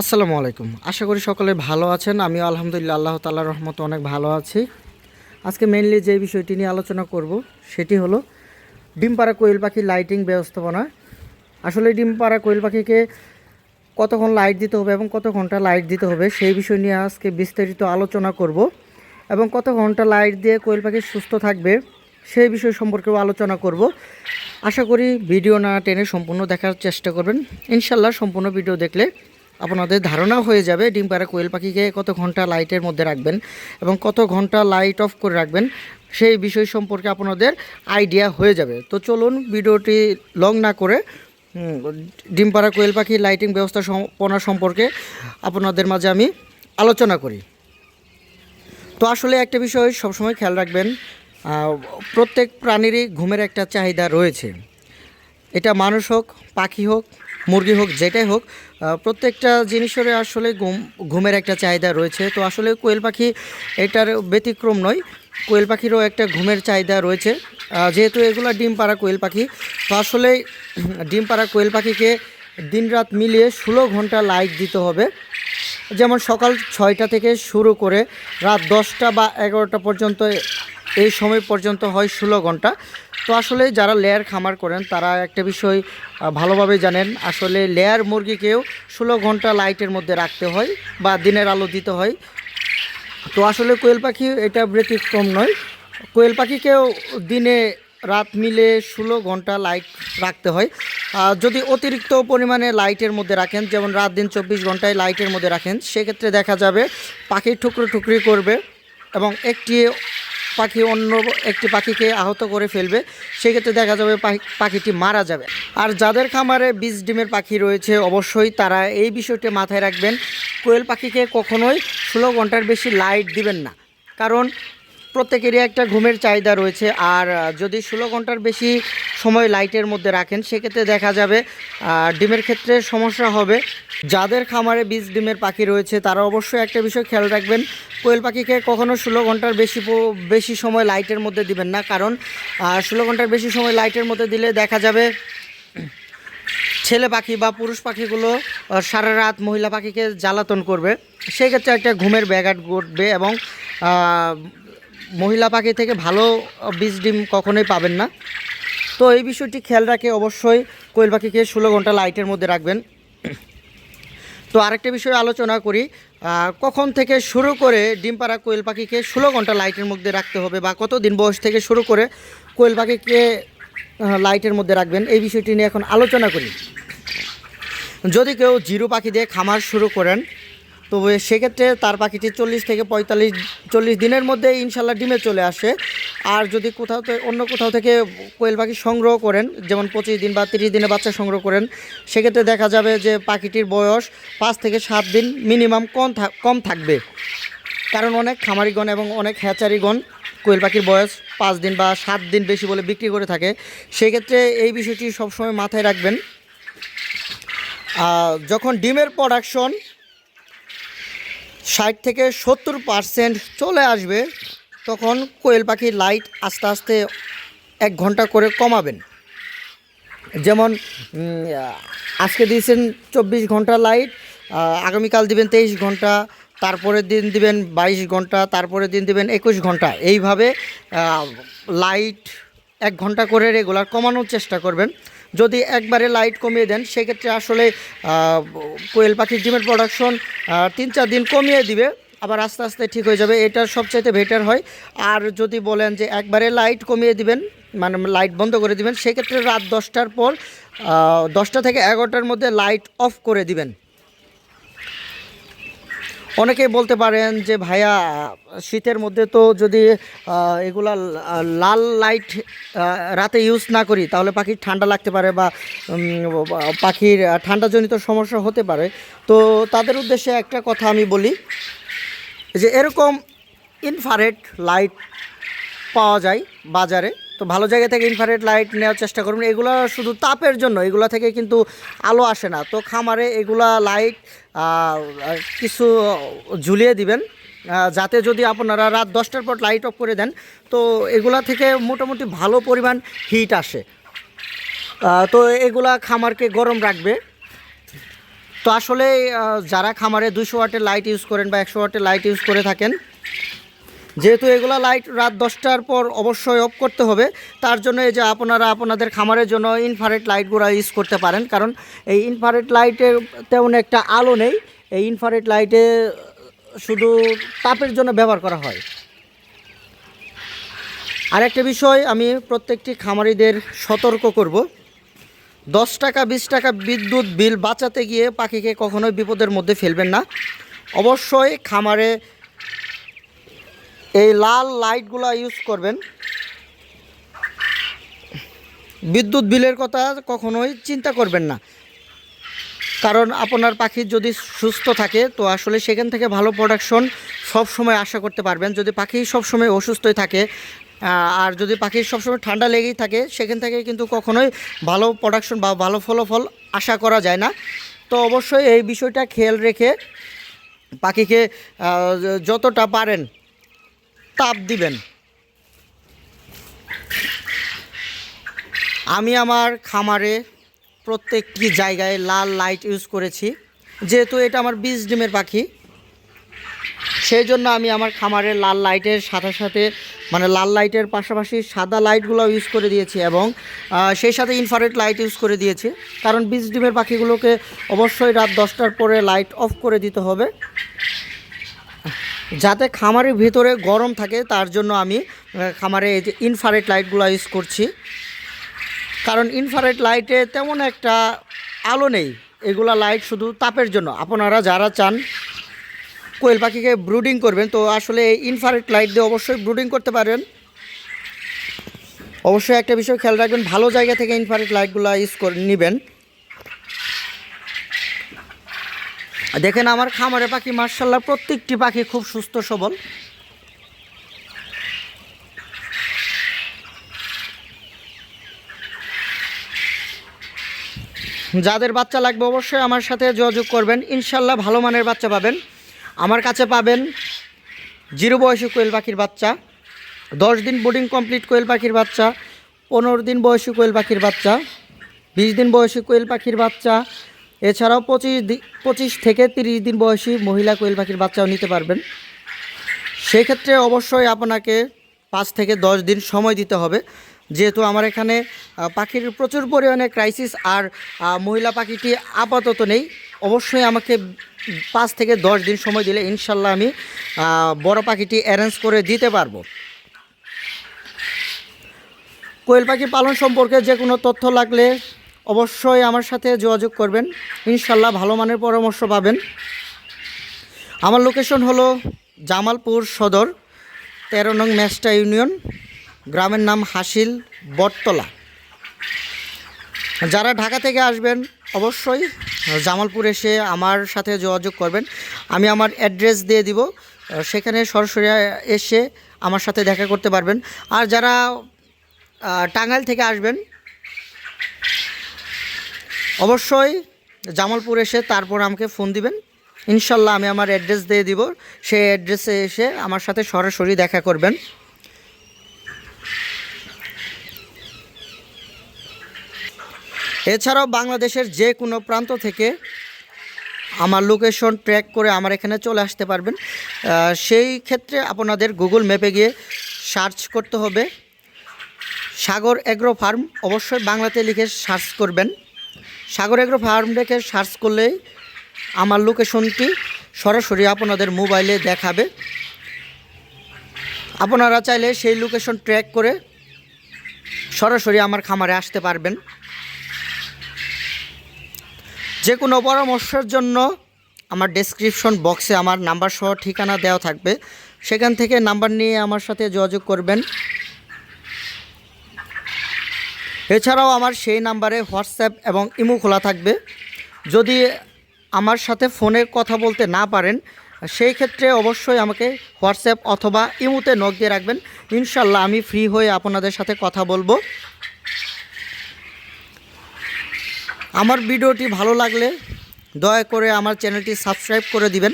আসসালামু আলাইকুম। আশা করি সকলে ভালো আছেন। আমিও আলহামদুলিল্লাহ আল্লাহ তাল্লাহ রহমত অনেক ভালো আছি। আজকে মেনলি যে বিষয়টি নিয়ে আলোচনা করব, সেটি হলো ডিম পাড়া কোয়েল পাখি লাইটিং ব্যবস্থাপনা। আসলে ডিম পাড়া কোয়েল পাখিকে কতক্ষণ লাইট দিতে হবে এবং কত ঘণ্টা লাইট দিতে হবে, সেই বিষয় নিয়ে আজকে বিস্তারিত আলোচনা করব এবং কত ঘণ্টা লাইট দিয়ে কোয়েল পাখি সুস্থ থাকবে, সেই বিষয় সম্পর্কেও আলোচনা করব। আশা করি ভিডিও না টেনে সম্পূর্ণ দেখার চেষ্টা করবেন। ইনশাল্লাহ সম্পূর্ণ ভিডিও দেখলে আপনাদের ধারণা হয়ে যাবে, ডিম পাড়া কোয়েল পাখিকে কত ঘণ্টা লাইটের মধ্যে রাখবেন এবং কত ঘণ্টা লাইট অফ করে রাখবেন, সেই বিষয় সম্পর্কে আপনাদের আইডিয়া হয়ে যাবে। তো চলুন ভিডিওটি লং না করে ডিম পাড়া কোয়েল পাখি লাইটিং ব্যবস্থা ব্যবস্থাপনা সম্পর্কে আপনাদের মাঝে আমি আলোচনা করি। তো আসলে একটা বিষয় সবসময় খেয়াল রাখবেন প্রত্যেক প্রাণীরই ঘুমের একটা চাহিদা রয়েছে। এটা মানুষ হোক, পাখি হোক মুরগি হোক, যেটাই হোক প্রত্যেকটা জিনিসের আসলে ঘুম, ঘুমের একটা চাহিদা রয়েছে। তো আসলে কোয়েল পাখি এটার ব্যতিক্রম নয়, কোয়েল পাখিরও একটা ঘুমের চাহিদা রয়েছে। যেহেতু এগুলো ডিম পাড়া কোয়েল পাখি, তো আসলে ডিম পাড়া কোয়েল পাখিকে দিনরাত মিলিয়ে ষোলো ঘণ্টা লাইট দিতে হবে। যেমন সকাল ছয়টা থেকে শুরু করে রাত দশটা বা এগারোটা পর্যন্ত, এই সময় পর্যন্ত হয় ষোলো ঘণ্টা। তো আসলে যারা লেয়ার খামার করেন, তারা একটা বিষয় ভালোভাবে জানেন। আসলে লেয়ার মুরগিকেও ষোলো ঘণ্টা লাইটের মধ্যে রাখতে হয় বা দিনের আলো দিতে হয়। তো আসলে কোয়েল পাখি এটা ব্যতিক্রম নয়। কোয়েল পাখিকেও দিনে রাত মিলে ষোলো ঘণ্টা লাইট রাখতে হয়। যদি অতিরিক্ত পরিমাণে লাইটের মধ্যে রাখেন, যেমন রাত দিন চব্বিশ ঘন্টায় লাইটের মধ্যে রাখেন, সেক্ষেত্রে দেখা যাবে পাখি ঠুকরো ঠুকরি করবে এবং একটি পাখি অন্য একটি পাখিকে আহত করে ফেলবে, সেক্ষেত্রে দেখা যাবে পাখি- পাখিটি মারা যাবে। আর যাদের খামারে বীজ ডিমের পাখি রয়েছে, অবশ্যই তারা এই বিষয়টি মাথায় রাখবেন, কোয়েল পাখিকে কখনোই ষোলো ঘণ্টার বেশি লাইট দিবেন না। কারণ প্রত্যেকেরই একটা ঘুমের চাহিদা রয়েছে। আর যদি ষোলো ঘণ্টার বেশি সময় লাইটের মধ্যে রাখেন, সেক্ষেত্রে দেখা যাবে ডিমের ক্ষেত্রে সমস্যা হবে। যাদের খামারে বীজ, ডিমের পাখি রয়েছে, তারা অবশ্যই একটা বিষয় খেয়াল রাখবেন। কোয়েল পাখিকে কখনো ষোলো ঘণ্টার বেশি বেশি সময় লাইটের মধ্যে দিবেন না। কারণ ষোলো ঘণ্টার বেশি সময় লাইটের মধ্যে দিলে দেখা যাবে, ছেলে পাখি বা পুরুষ পাখিগুলো সারা রাত মহিলা পাখিকে জ্বালাতন করবে। সেক্ষেত্রে একটা ঘুমের ব্যাঘাত ঘটবে এবং মহিলা পাখি থেকে ভালো বীজ ডিম কখনোই পাবেন না। তো এই বিষয়টি খেয়াল রাখে অবশ্যই কোয়েল পাখিকে ষোলো ঘণ্টা লাইটের মধ্যে রাখবেন। তো আরেকটা বিষয় আলোচনা করি কখন থেকে শুরু করে ডিম পাড়া কোয়েল পাখিকে ষোলো ঘণ্টা লাইটের মধ্যে রাখতে হবে বা কত দিন বয়স থেকে শুরু করে কোয়েল পাখিকে লাইটের মধ্যে রাখবেন, এই বিষয়টি নিয়ে এখন আলোচনা করি। যদি কেউ জিরো পাখি দিয়ে খামার শুরু করেন তবে সেক্ষেত্রে তার পাখিটি চল্লিশ থেকে পঁয়তাল্লিশ, চল্লিশ দিনের মধ্যে ইনশাল্লাহ ডিমে চলে আসে। আর যদি কোথাও থেকে অন্য কোথাও থেকে কোয়েল পাখি সংগ্রহ করেন, যেমন পঁচিশ দিন বা তিরিশ দিনে বাচ্চা সংগ্রহ করেন, সেক্ষেত্রে দেখা যাবে যে পাখিটির বয়স পাঁচ থেকে সাত দিন মিনিমাম কম কম থাকবে। কারণ অনেক খামারিগণ এবং অনেক হ্যাচারিগণ কোয়েল পাখির বয়স পাঁচ দিন বা সাত দিন বেশি বলে বিক্রি করে থাকে। সেক্ষেত্রে এই বিষয়টি সবসময় মাথায় রাখবেন। যখন ডিমের প্রোডাকশন ষাট থেকে সত্তর পার্সেন্ট চলে আসবে, তখন কোয়েল পাখির লাইট আস্তে আস্তে এক ঘণ্টা করে কমাবেন। যেমন আজকে দিয়েছেন চব্বিশ ঘণ্টা লাইট আগামীকাল দিবেন তেইশ ঘণ্টা, তারপরের দিন দিবেন বাইশ ঘণ্টা, তারপরের দিন দিবেন একুশ ঘণ্টা। এইভাবে লাইট এক ঘণ্টা করে রেগুলার কমানোর চেষ্টা করবেন। যদি একবারে লাইট কমিয়ে দেন, সেক্ষেত্রে আসলে কোয়েল পাখির ডিমের প্রোডাকশন তিন চার দিন কমিয়ে দিবে। আবার আস্তে আস্তে ঠিক হয়ে যাবে, এটা সবচাইতে বেটার হয়। আর যদি বলেন যে একবারে লাইট কমিয়ে দিবেন মানে লাইট বন্ধ করে দিবেন, সেক্ষেত্রে রাত দশটার পর দশটা থেকে এগারোটার মধ্যে লাইট অফ করে দিবেন। অনেকেই বলতে পারেন যে, ভাইয়া, শীতের মধ্যে তো যদি এগুলা লাল লাইট রাতে ইউজ না করি, তাহলে পাখির ঠান্ডা লাগতে পারে বা পাখির ঠান্ডাজনিত সমস্যা হতে পারে। তো তাদের উদ্দেশ্যে একটা কথা আমি বলি, যে এরকম ইনফারেট লাইট পাওয়া যায় বাজারে। তো ভালো জায়গা থেকে ইনফারেট লাইট নেওয়ার চেষ্টা করবেন। এগুলো শুধু তাপের জন্য, এগুলো থেকে কিন্তু আলো আসে না। তো খামারে এগুলা লাইট কিছু ঝুলিয়ে দিবেন যাতে যদি আপনারা রাত দশটার পর লাইট অফ করে দেন, তো এগুলা থেকে মোটামুটি ভালো পরিমাণ হিট আসে। তো এগুলা খামারকে গরম রাখবে। তো আসলে যারা খামারে দুশো ওয়াটের লাইট ইউজ করেন বা একশো ওয়াটের লাইট ইউজ করে থাকেন যেহেতু এগুলো লাইট রাত দশটার পর অবশ্যই অফ করতে হবে, তার জন্য এই যে আপনারা আপনাদের খামারের জন্য ইনফারেট লাইটগুলো ইউজ করতে পারেন। কারণ এই ইনফারেট লাইটের তেমন একটা আলো নেই, এই ইনফারেট লাইটে শুধু তাপের জন্য ব্যবহার করা হয়। আরেকটা বিষয়, আমি প্রত্যেকটি খামারিদের সতর্ক করব। দশ টাকা, বিশ টাকা বিদ্যুৎ বিল বাঁচাতে গিয়ে পাখিকে কখনোই বিপদের মধ্যে ফেলবেন না। অবশ্যই খামারে এই লাল লাইটগুলো ইউজ করবেন। বিদ্যুৎ বিলের কথা কখনোই চিন্তা করবেন না। কারণ আপনার পাখি যদি সুস্থ থাকে, তো আসলে সেখান থেকে ভালো প্রোডাকশন সব সময় আশা করতে পারবেন। যদি পাখি সব সময় অসুস্থই থাকে আর যদি পাখির সবসময় ঠান্ডা লেগেই থাকে, সেখান থেকে কিন্তু কখনোই ভালো প্রোডাকশন বা ভালো ফলাফল আশা করা যায় না। তো অবশ্যই এই বিষয়টা খেয়াল রেখে পাখিকে যতটা পারেন তাপ দিবেন। আমি আমার খামারে প্রত্যেকটি জায়গায় লাল লাইট ইউজ করেছি। যেহেতু এটা আমার বীজ ডিমের পাখি, সেই জন্য আমি আমার খামারে লাল লাইটের সাথে সাথে মানে লাল লাইটের পাশাপাশি সাদা লাইটগুলো ইউজ করে দিয়েছি এবং সেই সাথে ইনফারেট লাইট ইউজ করে দিয়েছি। কারণ বীজ ডিমের পাখিগুলোকে অবশ্যই রাত দশটার পরে লাইট অফ করে দিতে হবে। যাতে খামারের ভিতরে গরম থাকে, তার জন্য আমি খামারে এই যে ইনফারেট লাইটগুলো ইউজ করছি। কারণ ইনফারেট লাইটে তেমন একটা আলো নেই। এগুলা লাইট শুধু তাপের জন্য। আপনারা যারা চান কোয়েল পাখিকে ব্রুডিং করবেন, তো আসলে এই ইনফারেট লাইট দিয়ে অবশ্যই ব্রুডিং করতে পারেন। অবশ্যই একটা বিষয় খেয়াল রাখবেন, ভালো জায়গা থেকে ইনফারেট লাইটগুলো ইউজ করে নেবেন। দেখেন আমার খামারে পাখি মার্শাল্লাহ প্রত্যেকটি পাখি খুব সুস্থ, সবল। যাদের বাচ্চা লাগবে অবশ্যই আমার সাথে যোগাযোগ করবেন। ইনশাল্লাহ ভালো মানের বাচ্চা পাবেন। আমার কাছে পাবেন জিরো বয়সী কোয়েল পাখির বাচ্চা, দশ দিন বোর্ডিং কমপ্লিট কোয়েল পাখির বাচ্চা, পনেরো দিন বয়সী কোয়েল পাখির বাচ্চা, বিশ দিন বয়সী কোয়েল পাখির বাচ্চা এছাড়াও পঁচিশ পঁচিশ থেকে তিরিশ দিন বয়সী মহিলা কোয়েল পাখির বাচ্চাও নিতে পারবেন। সেক্ষেত্রে অবশ্যই আপনাকে পাঁচ থেকে দশ দিন সময় দিতে হবে। যেহেতু আমার এখানে পাখির প্রচুর পরিমাণে ক্রাইসিস আর মহিলা পাখিটি আপাতত নেই। অবশ্যই আমাকে পাঁচ থেকে দশ দিন সময় দিলে ইনশাল্লাহ আমি বড় পাখিটি অ্যারেঞ্জ করে দিতে পারব। কোয়েল পাখি পালন সম্পর্কে যে কোনো তথ্য লাগলে অবশ্যই আমার সাথে যোগাযোগ করবেন। ইনশাল্লাহ ভালো মানের পরামর্শ পাবেন। আমার লোকেশন হলো জামালপুর সদর, তেরো নং ম্যাস্টা ইউনিয়ন, গ্রামের নাম হাসিল, বটতলা। যারা ঢাকা থেকে আসবেন, অবশ্যই জামালপুর এসে আমার সাথে যোগাযোগ করবেন। আমি আমার অ্যাড্রেস দিয়ে দিব, সেখানে সরাসরি এসে আমার সাথে দেখা করতে পারবেন। আর যারা টাঙ্গাইল থেকে আসবেন অবশ্যই জামালপুর এসে তারপর আমাকে ফোন দিবেন। ইনশাল্লাহ আমি আমার অ্যাড্রেস দিয়ে দিব। সেই অ্যাড্রেসে এসে আমার সাথে সরাসরি দেখা করবেন। এছাড়াও বাংলাদেশের যে কোনো প্রান্ত থেকে আমার লোকেশন ট্র্যাক করে আমার এখানে চলে আসতে পারবেন। সেই ক্ষেত্রে আপনাদের গুগল ম্যাপে গিয়ে সার্চ করতে হবে। সাগর এগ্রো ফার্ম অবশ্যই বাংলাতে লিখে সার্চ করবেন। সাগর এগ্রো ফার্ম রেখে সার্চ করলেই আমার লোকেশনটি সরাসরি আপনাদের মোবাইলে দেখাবে। আপনারা চাইলে সেই লোকেশন ট্র্যাক করে সরাসরি আমার খামারে আসতে পারবেন। যে কোনো পরামর্শের জন্য আমার ডেসক্রিপশন বক্সে আমার নাম্বার সহ ঠিকানা দেওয়া থাকবে। সেখান থেকে নাম্বার নিয়ে আমার সাথে যোগাযোগ করবেন। এছাড়াও আমার সেই নাম্বারে হোয়াটসঅ্যাপ এবং ইমো খোলা থাকবে। যদি আমার সাথে ফোনে কথা বলতে না পারেন, সেই ক্ষেত্রে অবশ্যই আমাকে হোয়াটসঅ্যাপ অথবা ইমোতে নক দিয়ে রাখবেন। ইনশাল্লাহ আমি ফ্রি হয়ে আপনাদের সাথে কথা বলব। আমার ভিডিওটি ভালো লাগলে দয়া করে আমার চ্যানেলটি সাবস্ক্রাইব করে দিবেন।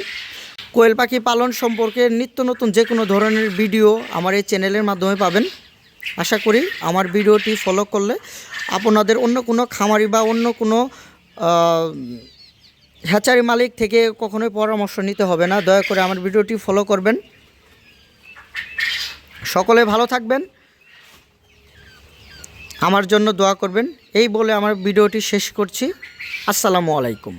কোয়েল পাখি পালন সম্পর্কে নিত্য নতুন যে কোনো ধরনের ভিডিও আমার এই চ্যানেলের মাধ্যমে পাবেন। আশা করি আমার ভিডিওটি ফলো করলে আপনাদের অন্য কোনো খামারি বা অন্য কোনো হ্যাচারি মালিক থেকে কখনোই পরামর্শ নিতে হবে না। দয়া করে আমার ভিডিওটি ফলো করবেন। সকলে ভালো থাকবেন। আমার জন্য দোয়া করবেন। এই বলে আমার ভিডিওটি শেষ করছি। আসসালামু আলাইকুম।